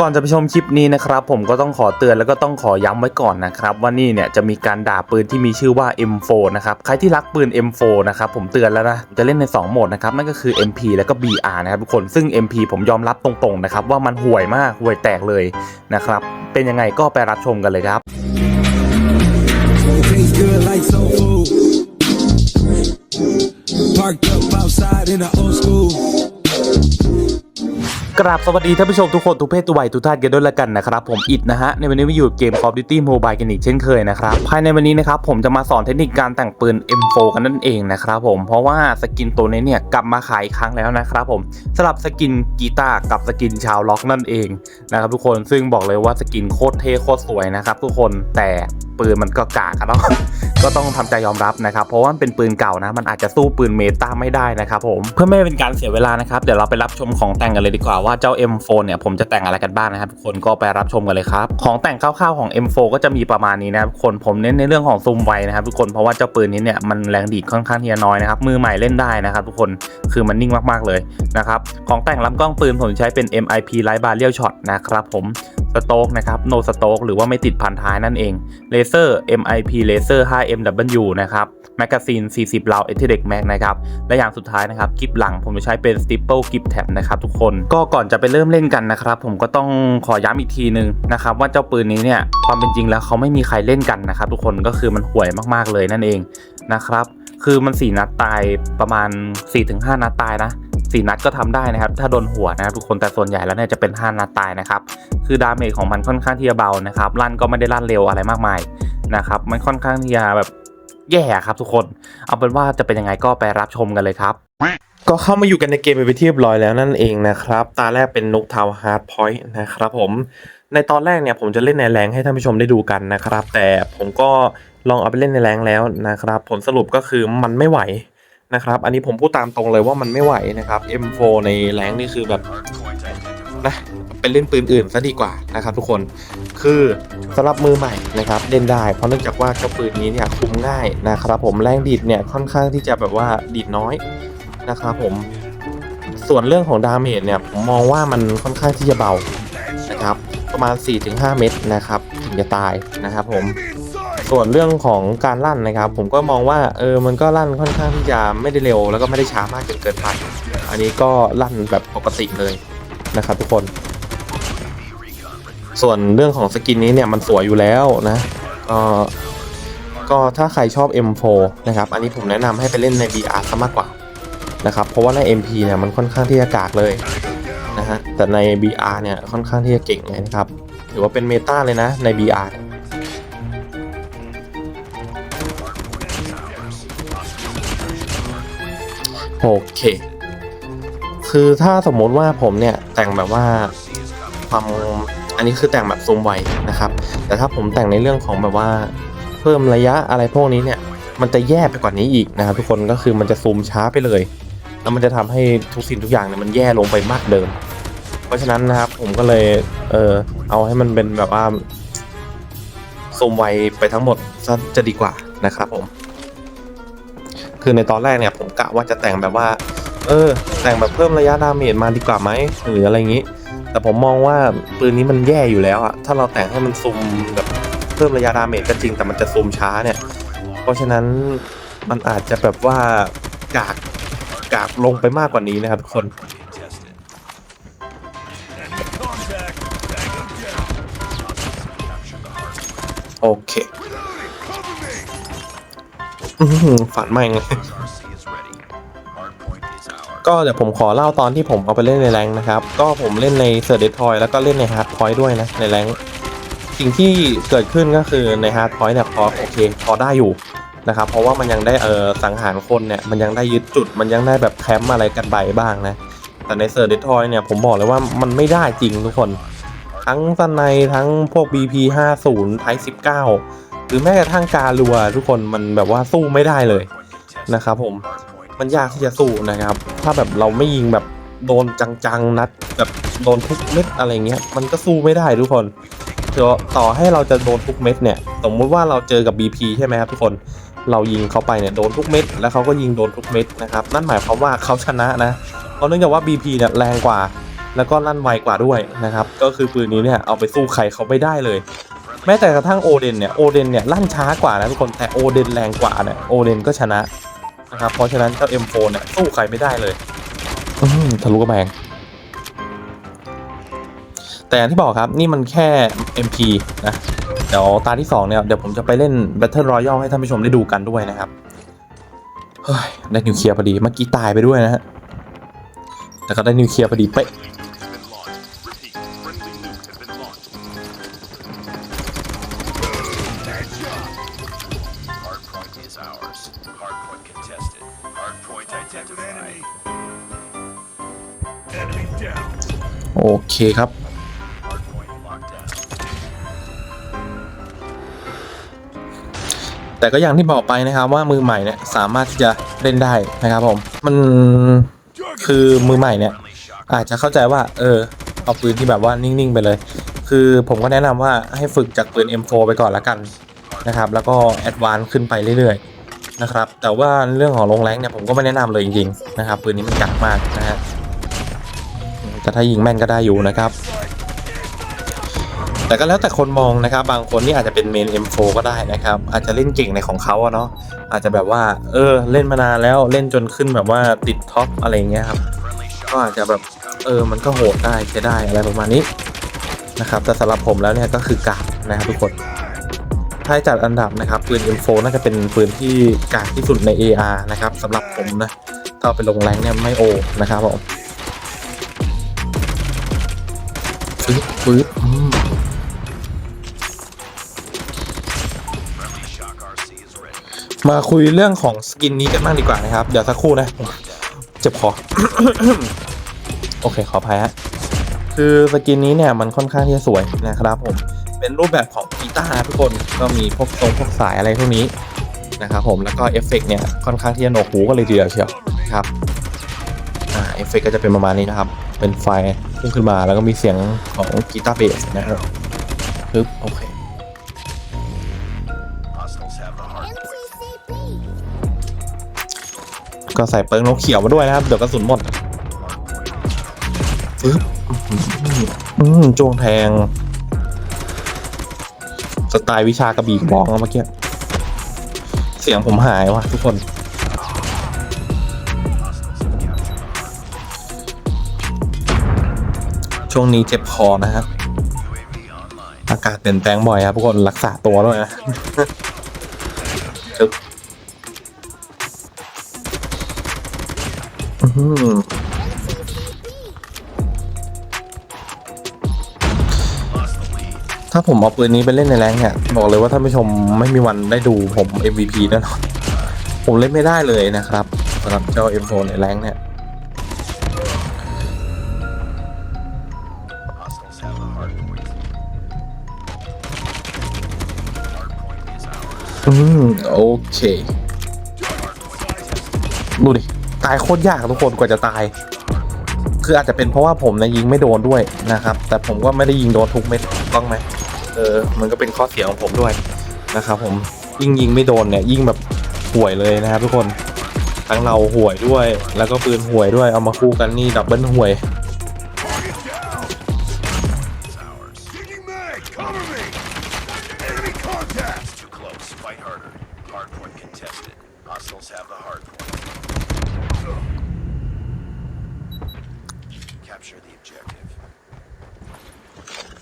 ก่อนจะไปชมคลิปนี้นะครับผมก็ต้องขอเตือนแล้วก็ต้องขอย้ำไว้ก่อนนะครับว่านี่เนี่ยจะมีการด่าปืนที่มีชื่อว่า M4 นะครับใครที่รักปืน M4 นะครับผมเตือนแล้วนะจะเล่นใน 2 โหมดนะครับนั่นก็คือ MP แล้วก็ BR นะครับทุกคนซึ่ง MP ผมยอมรับตรงๆนะครับว่ามันห่วยมากห่วยแตกเลยนะครับเป็นยังไงก็ไปรับชมกันเลยครับ Parked up outside in the old school. กราบสวัสดีท่านผู้ชมทุกคน ทุกเพศทุกวัยทุกท่านกันด้วยละกันนะครับ ผมอิดนะฮะ ในวันนี้มาอยู่เกม Call of Duty Mobile กันอีกเช่นเคยนะครับ ภายในวันนี้นะครับ ผมจะมาสอนเทคนิคการแต่งปืน M4 กันนั่นเองนะครับผมเพราะว่าสกินตัวนี้เนี่ยกลับมาขายอีกครั้งแล้วนะครับผมสลับสกินกีตาร์กับสกินชาวล็อกนั่นเองนะครับทุกคนซึ่งบอกเลยว่าสกินโคตรเท่โคตรสวยนะครับทุกคนแต่ปืนมันก็กากอะเนาะ ก็ต้องทำใจยอมรับนะครับ เพราะว่ามันเป็นปืนเก่านะ มันอาจจะสู้ปืนเมตาไม่ได้นะครับผม เพื่อไม่เป็นการเสียเวลานะครับ เดี๋ยวเราไปรับชมของแต่งกันเลยดีกว่าว่าเจ้า M4 เนี่ยผมจะแต่งอะไรกันบ้างนะครับทุกคนก็ไปรับชมกันเลยครับ ของแต่งคร่าวๆของ M4 ก็จะมีประมาณนี้นะครับคนผมเน้นในเรื่องของซูมไวนะครับทุกคนเพราะว่าเจ้าปืนนี้เนี่ยมันแรงดีดค่อนข้างที่จะน้อยนะครับมือใหม่เล่นได้นะครับทุกคนคือมันนิ่งมากๆเลยนะครับของแต่งลำกล้องปืนผมใช้เป็น MIP Light Barrel Shot นะครับผมสโต๊กนะครับ no สโต๊กหรือว่าไม่ติดพันท้ายนั่นเองเลเซอร์ MIP เลเซอร์ M.W. นะครับแมกกาซีน 40 ราว e t เ e c Max นะครับ และอย่างสุดท้ายนะครับกิบหลังผมจะใช้เป็น Stipple Grip Tab นะครับทุกคน ก็ก่อนจะไปเริ่มเล่นกันนะครับ ผมก็ต้องขอย้ำอีกทีนึงนะครับว่าเจ้าปืนนี้เนี่ยความเป็นจริงแล้วเขาไม่มีใครเล่นกันนะครับทุกคนก็คือมันห่วยมากๆเลยนั่นเองนะครับคือมัน 4 นัดตายประมาณ 4-5 นัดตายนะสี่นัดก็ทำได้นะครับ ถ้าโดนหัวนะครับทุกคนแต่ส่วนใหญ่แล้วเนี่ยจะเป็น 5 นัดตายนะครับ คือดาเมจของมันค่อนข้างที่จะเบานะครับลั่นก็ไม่ได้ลั่นเร็วอะไรมากมาย นะครับ มันค่อนข้างที่จะแบบแย่ครับทุกคน เอาเป็นว่าจะเป็นยังไงก็ไปรับชมกันเลยครับ ก็เข้ามาอยู่กันในเกมไปที่เรียบร้อยแล้วนั่นเองนะครับ ตาแรกเป็นนุกทาวฮาร์ดพอยต์นะครับผม ในตอนแรกเนี่ยผมจะเล่นในแรงให้ท่านผู้ชมได้ดูกันนะครับ แต่ผมก็ลองเอาไปเล่นในแรงแล้วนะครับ ผลสรุปก็คือมันไม่ไหวนะครับ อันนี้ผมพูดตามตรงเลยว่ามันไม่ไหวนะครับ M4 ในแรงนี่คือแบบ นะเป็นเล่นปืนอื่นซะดีกว่านะครับ ทุกคนคือสำหรับมือใหม่นะครับเล่นได้ เพราะเนื่องจากว่าเจ้าปืนนี้เนี่ยคุมง่ายนะครับผมแรงดีดเนี่ยค่อนข้างที่จะแบบว่าดีดน้อยนะครับผมส่วนเรื่องของดาเมจเนี่ยผมมองว่ามันค่อนข้างที่จะเบานะครับประมาณ 4-5 เม็ดนะครับถึงจะตายนะครับผมส่วนเรื่องของการลั่นนะครับ ผมก็มองว่าเออมันก็ลั่นค่อนข้างที่จะไม่ได้เร็ว แล้วก็ไม่ได้ช้ามากจนเกินไป อันนี้ก็ลั่นแบบปกติเลย นะครับทุกคน ส่วนเรื่องของสกินนี้เนี่ยมันสวยอยู่แล้วนะก็ก็ถ้าใครชอบ M4 นะครับ อันนี้ผมแนะนำให้ไปเล่นใน VR ซะมากกว่านะครับ เพราะว่าใน MP เนี่ยมันค่อนข้างที่จะกากเลยนะฮะ แต่ใน VR เนี่ยค่อนข้างที่จะเก่งเลยนะครับ ถือว่าเป็นเมตาเลยนะใน VR โอเค คือถ้าสมมติว่าผมเนี่ยแต่งแบบว่าความอันนี้คือแต่งแบบซูมไวนะครับ แต่ถ้าผมแต่งในเรื่องของแบบว่าเพิ่มระยะอะไรพวกนี้เนี่ย มันจะแย่ไปกว่านี้อีกนะครับทุกคนก็คือมันจะซูมช้าไปเลย แล้วมันจะทำให้ทุกสิ่งทุกอย่างเนี่ยมันแย่ลงไปมากเดิม เพราะฉะนั้นนะครับผมก็เลยเออเอาให้มันเป็นแบบว่าซูมไวไปทั้งหมดซะจะดีกว่านะครับผม คือในตอนแรกเนี่ยผมกะว่าจะแต่งแบบว่า เออ แต่งแบบเพิ่มระยะดาเมจมาดีกว่าไหมหรืออะไรอย่างนี้ แต่ผมมองว่าปืนนี้มันแย่อยู่แล้วอะถ้าเราแต่งให้มันซูมแบบเพิ่มระยะดาเมจก็จริงแต่มันจะซูมช้าเนี่ย เพราะฉะนั้นมันอาจจะแบบว่ากากกากลงไปมากกว่านี้นะครับทุกคนโอเคฝันแม่งเลย ก็เดี๋ยวผมขอเล่าตอนที่ผมเอาไปเล่นในแรงนะครับ ก็ผมเล่นในเซอร์เดทอยแล้วก็เล่นในฮาร์ดพอยต์ด้วยนะในแรงสิ่งที่เกิดขึ้นก็คือในฮาร์ดพอยต์เนี่ยพอโอเคพอได้อยู่นะครับเพราะว่ามันยังได้เออสังหารคนเนี่ยมันยังได้ยึดจุดมันยังได้แบบแคมป์อะไรกันไปบ้างนะแต่ในเซอร์เดทอยเนี่ยผมบอกเลยว่ามันไม่ได้จริงทุกคน ทั้งสนในทั้งพวก BP 50 Type 19 หรือแม้กระทั่งกาลัวทุกคนมันแบบว่าสู้ไม่ได้เลยนะครับผม มันยากที่จะสู้นะครับ ถ้าแบบเราไม่ยิงแบบโดนจังๆนัด แบบโดนทุกเม็ดอะไรเงี้ย มันก็สู้ไม่ได้ทุกคนเต่อให้เราจะโดนทุกเม็ดเนี่ย สมมุติว่าเราเจอกับ BP ใช่ไหมครับทุกคนเรายิงเขาไปเนี่ยโดนทุกเม็ดแล้วเขาก็ยิงโดนทุกเม็ดนะครับนั่นหมายความว่าเขาชนะนะเพราะเนื่องจากว่า BP เนี่ยแรงกว่า แล้วก็ลั่นไวกว่าด้วยนะครับก็คือปืนนี้เนี่ยเอาไปสู้ใครเขาไม่ได้เลย แม้แต่กระทั่งโอเดนเนี่ยโอเดนเนี่ยลั่นช้ากว่านะทุกคนแต่โอเดนแรงกว่าเนี่ยโอเดนก็ชนะ นะครับ เพราะฉะนั้นเจ้า M4 เนี่ยสู้ใครไม่ได้เลยอื้อหือทะลุกระแมงแต่อย่างที่บอกครับนี่มันแค่ MP นะ เดี๋ยวตาที่ 2 เนี่ย เดี๋ยวผมจะไปเล่น Battle Royale ให้ท่านผู้ชมได้ดูกันด้วยนะครับ เฮ้ย ได้นิวเคลียร์พอดี เมื่อกี้ตายไปด้วยนะฮะ แต่ก็ได้นิวเคลียร์พอดีเป๊ะ เคครับ แต่ก็อย่างที่บอกไปนะครับว่ามือใหม่เนี่ยสามารถที่จะเล่นได้นะครับผม มันคือมือใหม่เนี่ย อาจจะเข้าใจว่า เออ เอาปืนที่แบบว่านิ่งๆไปเลย คือผมก็แนะนำว่าให้ฝึกจากปืน M4 ไปก่อนละกันนะครับ แล้วก็แอดวานซ์ขึ้นไปเรื่อยๆนะครับ แต่ว่าเรื่องของลงแรงเนี่ยผมก็ไม่แนะนำเลยจริงๆนะครับปืนนี้มันกักมากนะฮะ แต่ถ้ายิงแม่นก็ได้อยู่นะครับ แต่ก็แล้วแต่คนมองนะครับ บางคนนี่อาจจะเป็นเมน M4 ก็ได้นะครับ อาจจะเล่นเก่งในของเขาเนาะอาจจะแบบว่า เออ เล่นมานานแล้วเล่นจนขึ้นแบบว่าติดท็อปอะไรเงี้ยครับก็อาจจะแบบเออมันก็โหดได้ใช้ได้อะไรประมาณนี้นะครับแต่สำหรับผมแล้วเนี่ยก็คือกากนะครับทุกคนถ้าจัดอันดับนะครับปืน M4 น่าจะเป็นปืนที่กากที่สุดใน AR นะครับสำหรับผมนะถ้าเอาไปลงแรงเนี่ยไม่โอนะครับผม ปึ๊บปึ๊บอืมมาคุยเรื่องของสกินนี้กันบ้างดีกว่านะครับ เดี๋ยวสักครู่นะ เจ็บคอ โอเคขออภัยฮะ คือสกินนี้เนี่ยมันค่อนข้างที่จะสวยนะครับผม เป็นรูปแบบของกีตาร์ทุกคน ก็มีพวกทรงพวกสายอะไรพวกนี้นะครับผม แล้วก็เอฟเฟกต์เนี่ยค่อนข้างที่จะโหนวกหูกันเลยทีเดียวเชียวครับ อ่า เอฟเฟกต์ก็จะเป็นประมาณนี้นะครับ เป็นไฟพุ่งขึ้นมาแล้วก็มีเสียงของกีตาร์เบสนะครับปึ๊บโอเคก็ใส่เปิร์กนกเขียวมาด้วยนะครับ เดี๋ยวกระสุนหมดปึ๊บอืมจ้วงแทง สไตล์วิชากระบี่กระบองเมื่อกี้ เสียงผมหายว่ะทุกคน ช่วงนี้เจ็บคอนะฮะ UAV online. อากาศเปลี่ยนแปลงบ่อยครับทุกคนรักษาตัวด้วยนะจึ๊บอื้อถ้าผมเอาปืนนี้ไปเล่นในแรงเนี่ยบอกเลยว่าท่านผู้ชมไม่มีวันได้ดูผม MVP แน่นอนผมเล่นไม่ได้เลยนะครับสำหรับเจ้า M4 ในแรงเนี่ย อืมโอเค ดูดิ ตายโคตรยากทุกคนกว่าจะตาย คืออาจจะเป็นเพราะว่าผมนะยิงไม่โดนด้วยนะครับ แต่ผมก็ไม่ได้ยิงโดนทุกเม็ดต้องไหมเออ มันก็เป็นข้อเสียของผมด้วยนะครับผมยิ่งยิงไม่โดนเนี่ย ยิ่งแบบห่วยเลยนะครับ ทุกคนทั้งเราห่วยด้วย แล้วก็ปืนห่วยด้วยเอามาคู่กันนี่ดับเบิลห่วย Hostiles have the hardpoint. Capture the objective.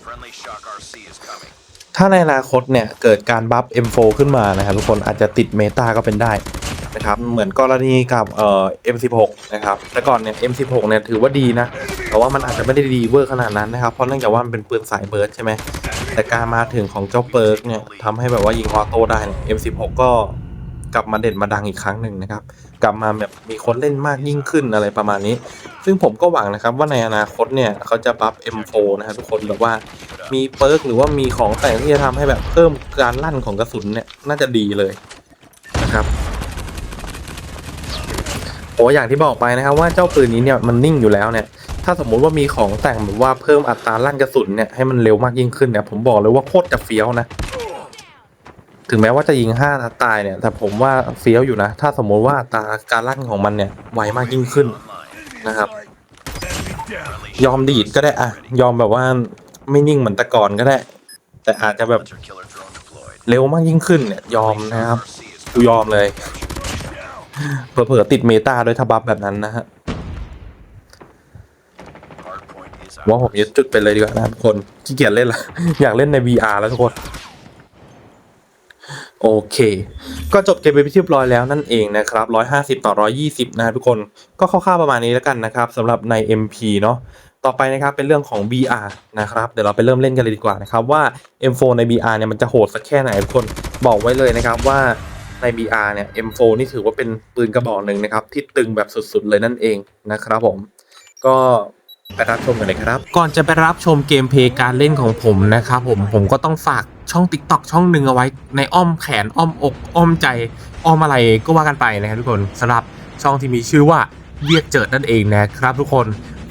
Friendly shock RC is coming. ถ้าในอนาคตเนี่ยเกิดการบัฟ M4 ขึ้นมานะครับทุกคนอาจจะติดเมตาก็เป็นได้นะครับเหมือนกรณีกับเอ่อ M16 นะครับแต่ก่อนเนี่ย M16 เนี่ยถือว่าดีนะแต่ว่ามันอาจจะไม่ได้ดีเวอร์ขนาดนั้นนะครับเพราะเนื่องจากว่ามันเป็นปืนสายเบิร์ดใช่ไหมแต่การมาถึงของเจ้าเปิร์กเนี่ยทำให้แบบว่ายิงออโต้ได้เนี่ย M16 ก็ กลับมาเด่นมาดังอีกครั้งหนึ่งนะครับ กลับมาแบบมีคนเล่นมากยิ่งขึ้นอะไรประมาณนี้ ซึ่งผมก็หวังนะครับว่าในอนาคตเนี่ยเขาจะบัฟ M4 นะครับทุกคนแบบว่ามีเปิร์กหรือว่ามีของแต่งที่จะทำให้แบบเพิ่มการลั่นของกระสุนเนี่ยน่าจะดีเลยนะครับโอ้อย่างที่บอกไปนะครับว่าเจ้าปืนนี้เนี่ยมันนิ่งอยู่แล้วเนี่ยถ้าสมมุติว่ามีของแต่งแบบว่าเพิ่มอัตราลั่นกระสุนเนี่ยให้มันเร็วมากยิ่งขึ้นเนี่ยผมบอกเลยว่าโคตรจะเฟี้ยวนะ ถึงแม้ว่าจะยิงห้านัดตายเนี่ย แต่ผมว่าเฟี้ยวอยู่นะ ถ้าสมมติว่าตาการลั่นของมันเนี่ยไวมากยิ่งขึ้นนะครับ ยอมดีดก็ได้อะยอมแบบว่าไม่นิ่งเหมือนแต่ก่อนก็ได้ แต่อาจจะแบบเร็วมากยิ่งขึ้นเนี่ย ยอมนะครับกูยอมเลยเผลอๆติดเมตาด้วยทบับแบบนั้นนะฮะว่าผมยึดจุดไปเลยดีกว่านะทุกคนขี้เกียจเล่นละอยากเล่นใน VR แล้วทุกคน โอเค ก็จบเกมไปที่เรียบร้อยแล้วนั่นเองนะครับ 150 ต่อ 120 นะทุกคน ก็คร่าวๆประมาณนี้แล้วกันนะครับสำหรับใน MP เนาะ ต่อไปนะครับเป็นเรื่องของ VR นะครับ เดี๋ยวเราไปเริ่มเล่นกันเลยดีกว่านะครับว่า M4 ใน VR เนี่ยมันจะโหดสักแค่ไหนทุกคน บอกไว้เลยนะครับว่าใน VR เนี่ย M4 นี่ถือว่าเป็นปืนกระบอกหนึ่งนะครับที่ตึงแบบสุดๆเลยนั่นเองนะครับผม ก็ไปรับชมกันเลยครับ ก่อนจะไปรับชมเกมเพลย์การเล่นของผมนะครับผมผมก็ต้องฝาก ช่อง TikTok ช่องหนึ่งเอาไว้ ในอ้อมแขนอ้อมอกอ้อมใจอ้อมอะไรก็ว่ากันไปนะครับทุกคนสำหรับช่องที่มีชื่อว่าเวียกเจิดนั่นเองนะครับ ทุกคน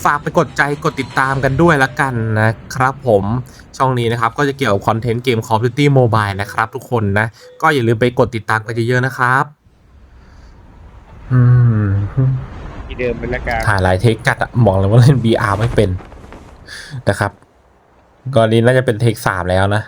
ฝากไปกดใจกดติดตามกันด้วยละกันนะครับผมช่องนี้นะครับก็จะเกี่ยวกับคอนเทนต์เกม Call of Duty Mobile นะครับ ทุกคนนะ ก็อย่าลืมไปกดติดตามกันเยอะๆนะครับอืมที่เดิมเป็นละกันถ่ายหลายเทคจัดอะบอกเลยว่าเล่น VR ไม่เป็นนะครับ ก่อนนี้น่าจะเป็นเทคสามแล้วนะ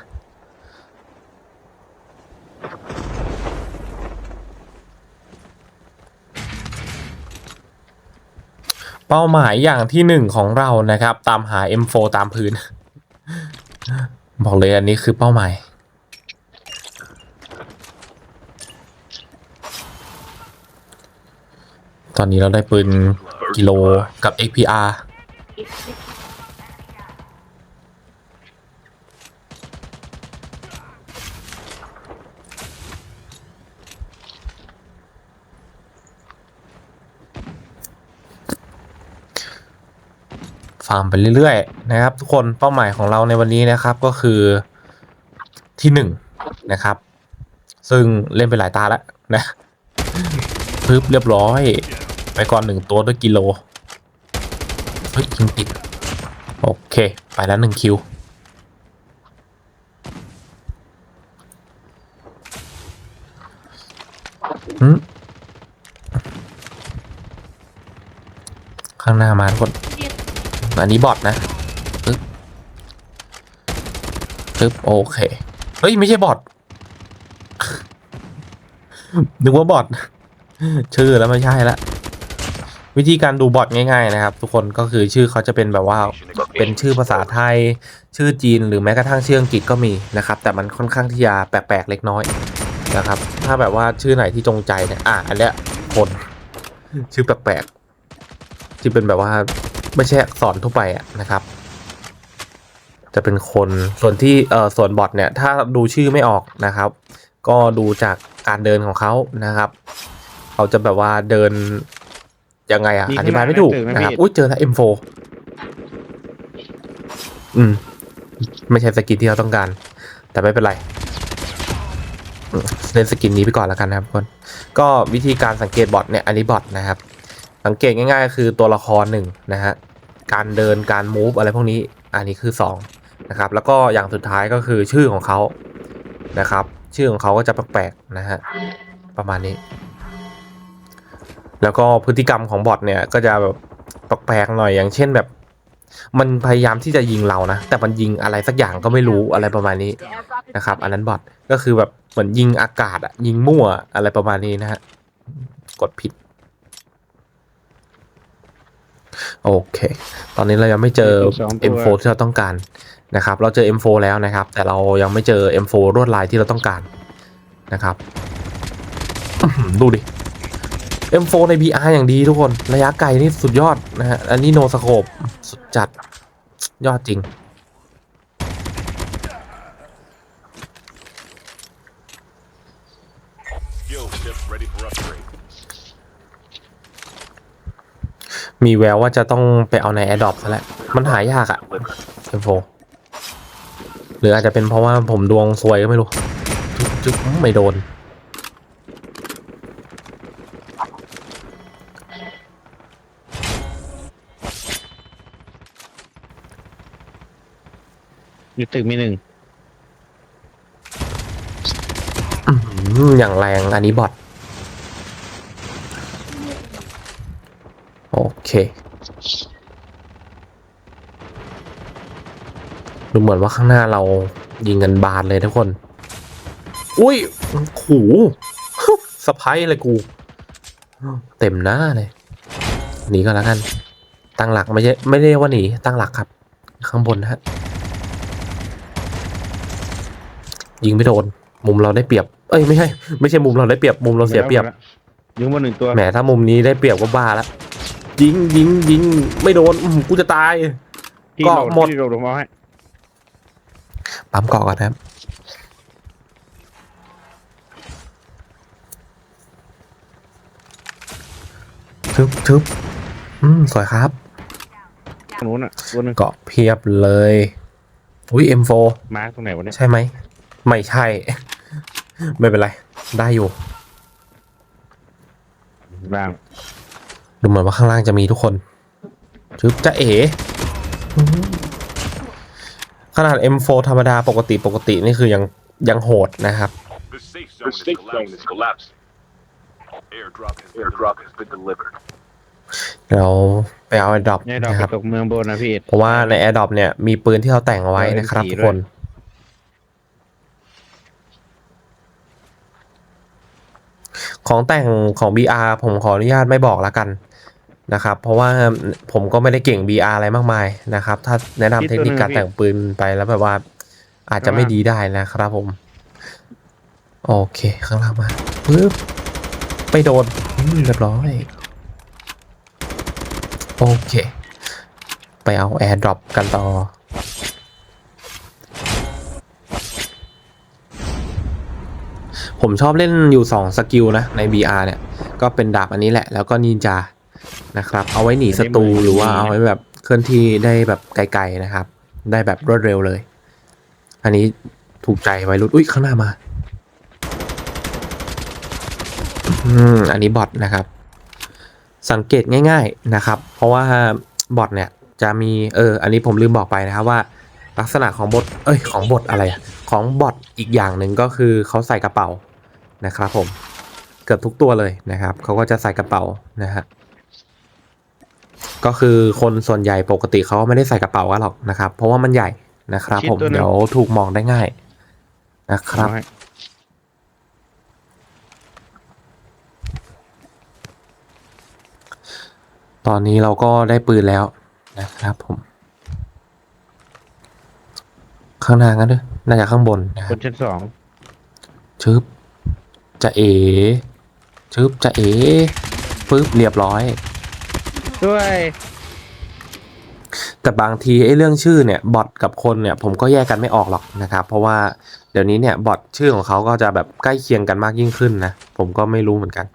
เป้าหมายอย่างที่หนึ่งของเรานะครับ ตามหา M4 ตามพื้น บอกเลยอันนี้คือเป้าหมาย ตอนนี้เราได้ปืนกิโลกับ XPR ฟาร์มไปเรื่อยๆนะครับ ทุกคนเป้าหมายของเราในวันนี้นะครับก็คือที่หนึ่งนะครับ ซึ่งเล่นไปหลายตาแล้วนะพึบเรียบร้อย ไปก่อนหนึ่งตัวด้วยกิโลเฮ้ยยิงติดโอเค ไปแล้วหนึ่งคิวข้างหน้ามาทุกคน อันนี้บอทนะปึ๊บปึ๊บโอเค เฮ้ย ไม่ใช่บอทนึกว่าบอทชื่อแล้วไม่ใช่ละวิธีการดูบอทง่าย ๆ นะครับ ทุกคนก็คือชื่อเขาจะเป็นแบบว่าเป็นชื่อภาษาไทย ชื่อจีนหรือแม้กระทั่งชื่ออังกฤษก็มีนะครับ แต่มันค่อนข้างที่จะแปลกๆเล็กน้อยนะครับ ถ้าแบบว่าชื่อไหนที่จงใจเนี่ยอะอันเนี้ยคน ชื่อแปลกๆที่เป็นแบบว่า ไม่ใช่อักษรทั่วไปอะนะครับ จะเป็นคนส่วนที่เอ่อส่วนบอทเนี่ยถ้าดูชื่อไม่ออกนะครับ ก็ดูจากการเดินของเขานะครับเขาจะแบบว่าเดินยังไงอะอธิบายไม่ถูกนะครับอุ้ยเจอแล้ว M4 อืม ไม่ใช่สกินที่เราต้องการ แต่ไม่เป็นไรอืมเล่นสกินนี้ไปก่อนแล้วกันนะครับทุกคน ก็วิธีการสังเกตบอทเนี่ยอันนี้บอทนะครับ สังเกตง่ายๆ คือตัวละครหนึ่งนะฮะการเดินการมูฟอะไรพวกนี้อันนี้คือสองนะครับแล้วก็อย่างสุดท้ายก็คือชื่อของเขานะครับ ชื่อของเขาก็จะแปลกๆนะฮะประมาณนี้ แล้วก็พฤติกรรมของบอทเนี่ยก็จะแบบแปลกๆหน่อยอย่างเช่นแบบ มันพยายามที่จะยิงเรานะ แต่มันยิงอะไรสักอย่างก็ไม่รู้อะไรประมาณนี้นะครับ อันนั้นบอทก็คือแบบเหมือนยิงอากาศอะยิงมั่วอะไรประมาณนี้นะฮะกดผิด โอเค ตอนนี้เรายังไม่เจอ M4 ที่เราต้องการนะครับ เราเจอ M4 แล้วนะครับ แต่เรายังไม่เจอ M4 รวดลายที่เราต้องการนะครับอื้อหือดูดิ M4 ใน VR อย่างดีทุกคน ระยะไกลนี่สุดยอดนะฮะ อันนี้โนสโคปสุดจัดยอดจริง มีแววว่าจะต้องไปเอาใน a d o p ซะแล้วมันหายากอะ M4 หรืออาจจะเป็นเพราะว่าผมดวงซวยก็ไม่รู้จึ๊กๆไม่โดน อยู่ตึกมีหนึ่งอืมอย่างแรงอันนี้บอท โอเค ดูเหมือนว่าข้างหน้าเรายิงกันบานเลยทุกคน อุ้ยโหสะพายเลยกู เต็มหน้าเลยหนีก่อนแล้วกัน ตั้งหลักไม่ใช่ไม่ได้ว่าหนีตั้งหลักครับ ข้างบนนะฮะยิงไม่โดน มุมเราได้เปรียบ เอ้ยไม่ใช่ ไม่ใช่มุมเราได้เปรียบ มุมเราเสียเปรียบ ยิงบนหนึ่งตัว แหมถ้ามุมนี้ได้เปรียบก็บ้าแล้ว ยิงยิงยิงไม่โดนอื้อหือกูจะตาย ที่ก็โหลดหมด ที่โหลดลงมาให้ปั๊มเกาะก่อนนะครับ ทึบทึบอืม สวยครับ ตรงนู้นอะตัวหนึงเกาะเพียบเลย อุ้ย M4 มาร์กตรงไหนวะเนี่ยใช่ไหม ไม่ใช่ ไม่เป็นไร ได้อยู่ ล่าง ดูเหมือนว่าข้างล่างจะมีทุกคนทึบจะเอ๋อื้อหือขนาด M4 ธรรมดาปกติปกตินี่คือยังยังโหดนะครับ The safe The zone, safe is, zone is collapsed. collapsed. Airdrop has been Airdrop has been delivered. เราไปเอา a อ r ด o p เนี่ยดอกนะคไปรับตกเมืองบนนะพี่เอ็ด เพราะว่าใน a อ r ด o p เนี่ยมีปืนที่เราแต่งเอาไว้นะครับเออทุก M4 คน ของแต่งของ BR ผมขออนุญาตไม่บอกละกันนะครับ เพราะว่าผมก็ไม่ได้เก่ง BR อะไรมากมายนะครับ ถ้าแนะนำเทคนิคการแต่งปืนไปแล้วแบบว่าอาจจะไม่ดีได้นะครับผม โอเค ข้างล่างมาปึ๊บไม่โดนเรียบร้อย โอเค ไปเอา AirDrop กันต่อ ผมชอบเล่นอยู่ 2 สกิลนะ ใน BR เนี่ย ก็เป็นดาบอันนี้แหละ แล้วก็นินจา นะครับ เอาไว้หนีศัตรูหรือว่าเอาไว้แบบเคลื่อนที่ได้แบบไกลๆนะครับ ได้แบบรวดเร็วเลย อันนี้ถูกใจไว้รุ่นอุ้ยข้างหน้ามา อืม อันนี้บอทนะครับ สังเกตง่าย ๆนะครับ เพราะว่าบอทเนี่ยจะมีเออ อันนี้ผมลืมบอกไปนะครับว่า ลักษณะของบทเอ้ยของบทอะไรอะของบอทอีกอย่างหนึ่งก็คือเขาใส่กระเป๋านะครับผมเกือบทุกตัวเลยนะครับเขาก็จะใส่กระเป๋านะฮะก็คือคนส่วนใหญ่ปกติเขาไม่ได้ใส่กระเป๋ากันหรอกนะครับ เพราะว่ามันใหญ่นะครับ ผมเดี๋ยวถูกมองได้ง่ายนะครับเอาให้ตอนนี้เราก็ได้ปืนแล้วนะครับผม ข้างหน้างั้นด้วยน่าจะข้างบนนะคบรับนชั้นสองชึบจะเอชึบจะเอปึ๊บเรียบร้อย ด้วยแต่บางทีไอ้เรื่องชื่อเนี่ยบอทกับคนเนี่ยผมก็แยกกันไม่ออกหรอกนะครับ เพราะว่าเดี๋ยวนี้เนี่ยบอทชื่อของเขาก็จะแบบใกล้เคียงกันมากยิ่งขึ้นนะ ผมก็ไม่รู้เหมือนกัน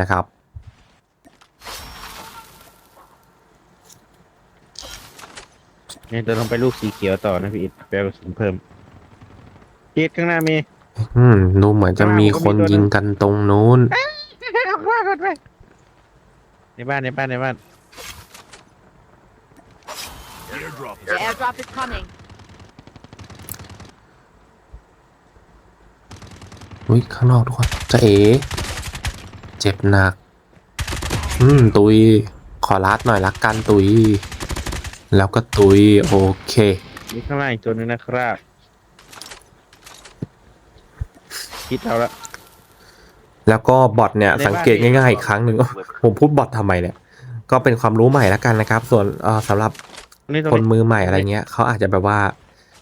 นะครับ เนี่ยจะลงไปลูกสีเขียวต่อนะพี่อิดแปลกระสุนเพิ่มพี่อิดข้างหน้ามี อืมดูเหมือนจะมีคนยิงกันตรงนู้น ออกมาก่อนไปในบ้านในบ้านในบ้าน Airdrop The airdrop is coming. อุ้ยข้างนอกทุกคนจะเอเจ็บหนัก อืม ตุย ขอรัดหน่อยละกันตุย แล้วก็ตุยโอเคมีข้างล่างอีกตัวหนึงนะครับ คิดเอาละ แล้วก็บอทเนี่ย ในบ้าน สังเกตง่ายๆอีกครั้งหนึ่ง ผมพูดบอททำไมเนี่ย ก็เป็นความรู้ใหม่แล้วกันนะครับ ส่วนเอ่อสำหรับตรงนี้ตรงคนนี้มือใหม่อะไรเงี้ยเขาอาจจะแบบว่า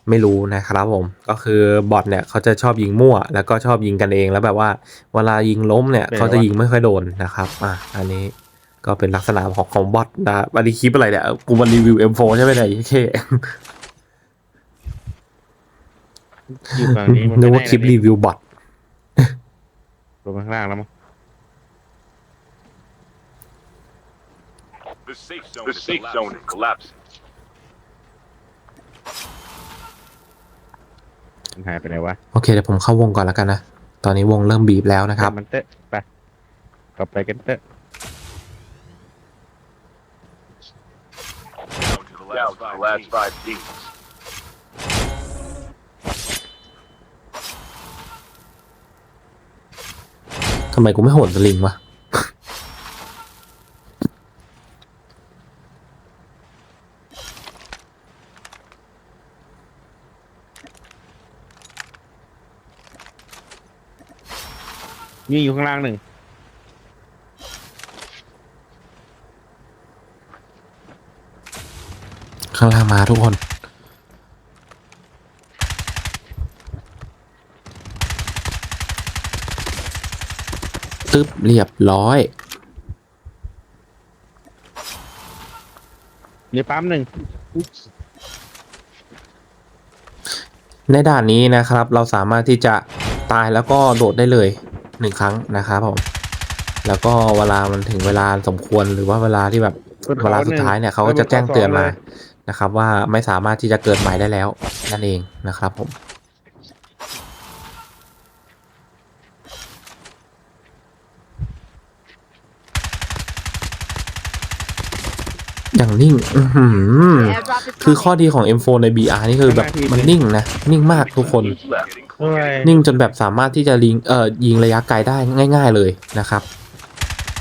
ไม่รู้นะครับผมก็คือบอทเนี่ยเขาจะชอบยิงมั่ว แล้วก็ชอบยิงกันเองแล้วแบบว่า เวลายิงล้มเนี่ยเขาจะยิงไม่ค่อยโดนนะครับ อะอันนี้ ก็เป็นลักษณะของของบอทนะวันนี้คลิปอะไรเนี่ย กูมารีวิว M4 ใช่ไหมเนี่ยโอเคอยู่ฝั่งนี้มันนึไม่กได้ว่าคลิปนะรีพี่วิวบอทลงมาข้างล่างแล้วมั้ง The safe zone, The is, safe collapsed. zone is collapsing. มันหายไปไหนวะ โอเคเดี๋ยวผมเข้าวงก่อนแล้วกันนะ ตอนนี้วงเริ่มบีบแล้วนะครับ มันเตะไป กลับไปกันเตะ last five teams. ทำไมกูไม่โหนสลิงวะ นี่อยู่ข้างล่างหนึ่ง ข้างล่างมาทุกคนตึ๊บเรียบร้อยในปั๊มหนึ่งในด่านนี้นะครับ เราสามารถที่จะตายแล้วก็โดดได้เลยหนึ่งครั้งนะครับผมแล้วก็เวลามันถึงเวลาสมควรหรือว่าเวลาที่แบบเวลาสุดท้ายเนี่ยเขาก็จะแจ้งเตือนมา นะครับว่าไม่สามารถที่จะเกิดใหม่ได้แล้วนั่นเองนะครับผมอย่างนิ่งคือข้อดีของ M4 ใน BR นี่คือแบบมันนิ่งนะ นิ่งมากทุกคน นิ่งจนแบบสามารถที่จะลิงเอ่อยิงระยะไกลได้ง่าย ๆเลยนะครับ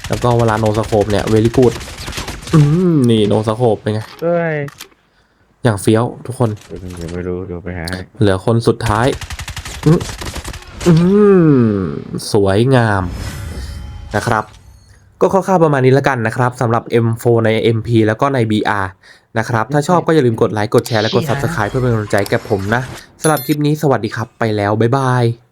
แล้วก็เวลาโนสโคปเนี่ยเวลิกูดนี่โนสโคปเป็นไงเอ้ยอย่างเฟี้ยวทุกคน เดี๋ยวไม่รู้เดี๋ยวไปหาให้เหลือคนสุดท้ายอืมอืมสวยงามนะครับ ก็คร่าวๆประมาณนี้แล้วกันนะครับสำหรับ M4 ใน MP แล้วก็ใน BR นะครับ ถ้าชอบก็อย่าลืมกดไลค์ กดแชร์ และกด Subscribe เพื่อเป็นกำลังใจแก่ผมนะสำหรับคลิปนี้สวัสดีครับไปแล้ว บ๊ายบาย